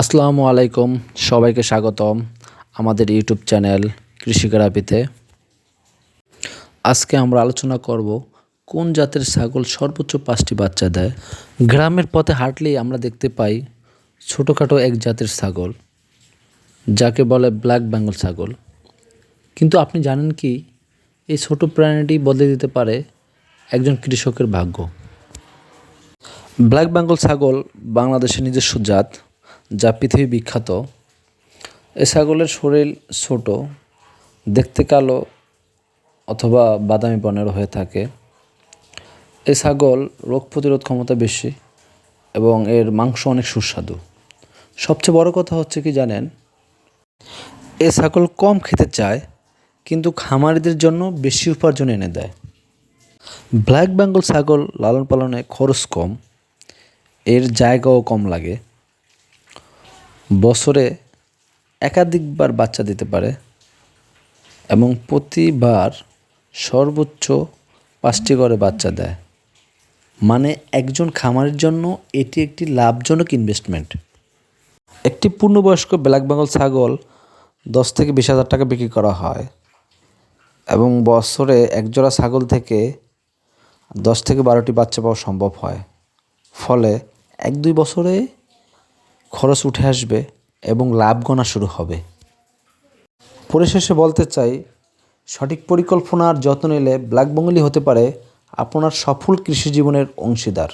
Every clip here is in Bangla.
আসসালামু আলাইকুম, সবাইকে স্বাগতম আমাদের ইউটিউব চ্যানেল কৃষিকেরাপিতে। আজকে আমরা আলোচনা করব কোন জাতের ছাগল সর্বোচ্চ পাঁচটি বাচ্চা দেয়। গ্রামের পথে হাঁটলেই আমরা দেখতে পাই ছোটোখাটো এক জাতের ছাগল, যাকে বলে ব্ল্যাক বেঙ্গল ছাগল। কিন্তু আপনি জানেন কি, এই ছোট প্রাণীটি বদলে দিতে পারে একজন কৃষকের ভাগ্য। ব্ল্যাক বেঙ্গল ছাগল বাংলাদেশের নিজস্ব জাত যা পৃথিবী বিখ্যাত। এ ছাগলের শরীর ছোট, দেখতে কালো অথবা বাদামি বর্ণের হয়ে থাকে। এই ছাগল রোগ প্রতিরোধ ক্ষমতা বেশি এবং এর মাংস অনেক সুস্বাদু। সবচেয়ে বড় কথা হচ্ছে কি জানেন? এ ছাগল কম খেতে চায়, কিন্তু খামারিদের জন্য বেশি উপার্জন এনে দেয়। ব্ল্যাক বেঙ্গল ছাগল লালন পালনে খরচ কম, এর জায়গাও কম লাগে। বছরে একাধিকবার বাচ্চা দিতে পারে এবং প্রতিবার সর্বোচ্চ পাঁচটি করে বাচ্চা দেয়। মানে একজন খামারের জন্য এটি একটি লাভজনক ইনভেস্টমেন্ট একটি পূর্ণবয়স্ক ব্ল্যাক বেঙ্গল ছাগল দশ থেকে বিশ হাজার টাকা বিক্রি করা হয় এবং বছরে একজোড়া ছাগল থেকে দশ থেকে বারোটি বাচ্চা পাওয়া সম্ভব হয়। ফলে এক দুই বছরে খরচ উঠে আসবে এবং লাভ গোনা শুরু হবে। পরিশেষে বলতে চাই, সঠিক পরিকল্পনার যত্ন নিলে ব্ল্যাক বেঙ্গলি হতে পারে আপনার সফল কৃষি জীবনের অংশীদার।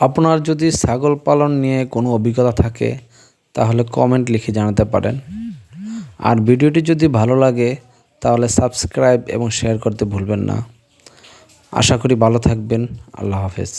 আপনার যদি ছাগল পালন নিয়ে কোনো অভিজ্ঞতা থাকে, তাহলে কমেন্ট লিখে জানাতে পারেন। আর ভিডিওটি যদি ভালো লাগে, তাহলে সাবস্ক্রাইব এবং শেয়ার করতে ভুলবেন না। আশা করি ভালো থাকবেন। আল্লাহ হাফেজ।